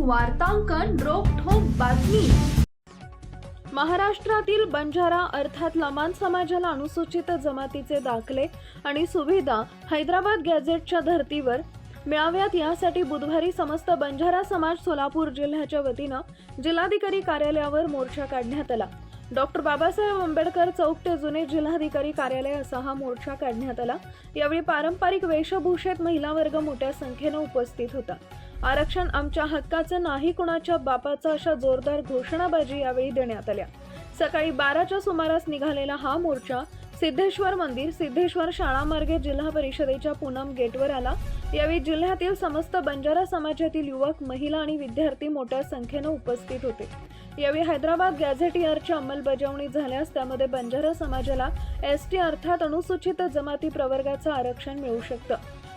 वार्तांकन रोखोक बातमी. महाराष्ट्रातील बंजारा अर्थात लमान समाजाला अनुसूचित जमातीचे दाखले आणि सुविधा हैदराबाद गॅझेटच्या धर्तीवर मिळाव्यात यासाठी बुधवारी समस्त बंजारा समाज सोलापूर जिल्ह्याच्या वतीनं जिल्हाधिकारी कार्यालयावर मोर्चा काढण्यात आला. डॉक्टर बाबासाहेब आंबेडकर चौक ते जुने जिल्हाधिकारी कार्यालय असा हा मोर्चा काढण्यात आला. यावेळी पारंपरिक वेशभूषेत महिला वर्ग मोठ्या संख्येनं उपस्थित होता. आरक्षण आमच्या हक्काचं नाही कुणाच्या बापाचं अशा जोरदार घोषणाबाजी यावेळी देण्यात आल्या. सकाळी बाराच्या सुमारास निघालेला हा मोर्चा सिद्धेश्वर मंदिर सिद्धेश्वर शाळामार्गे जिल्हा परिषदेच्या पूनम गेटवर आला. यावेळी जिल्ह्यातील समस्त बंजारा समाजातील युवक महिला आणि विद्यार्थी मोठ्या संख्येनं उपस्थित होते. यावेळी हैदराबाद गॅझेट इयरची अंमलबजावणी झाल्यास त्यामध्ये बंजारा समाजाला एस टी अर्थात अनुसूचित जमाती प्रवर्गाचं आरक्षण मिळू शकतं.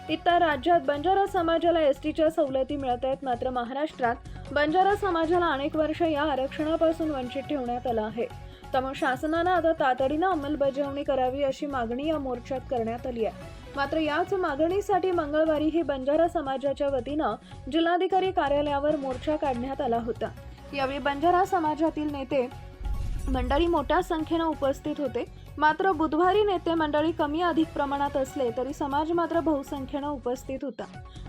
इतर राज्यात बंजारा समाजाला एस टीच्या सवलती मिळत आहेत मात्र महाराष्ट्रात बंजारा समाजाला अनेक वर्ष या आरक्षणापासून वंचित ठेवण्यात आलं आहे. त्यामुळे शासनानं आता तातडीनं अंमलबजावणी करावी अशी मागणी या मोर्चात करण्यात आली आहे. मात्र याच मागणीसाठी मंगळवारी ही बंजारा समाजाच्या वतीनं जिल्हाधिकारी कार्यालयावर मोर्चा काढण्यात आला होता. यावेळी बंजारा समाजातील नेते मंडळी मोठ्या संख्येनं उपस्थित होते. मात्र बुधवारी नेते मंडळी कमी अधिक प्रमाणात असले तरी समाज मात्र बहुसंख्येनं उपस्थित होता.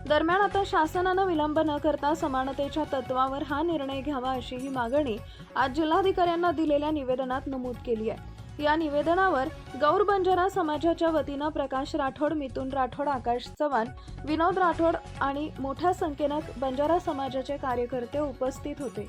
दरम्यान आता शासनानं विलंब न करता समानतेच्या तत्वावर हा निर्णय घ्यावा अशी ही मागणी आज जिल्हाधिकाऱ्यांना दिलेल्या निवेदनात नमूद केली आहे. या निवेदनावर गौर बंजारा समाजाच्या वतीनं प्रकाश राठोड मिथुन राठोड आकाश चव्हाण विनोद राठोड आणि मोठ्या संख्येनं बंजारा समाजाचे कार्यकर्ते उपस्थित होते.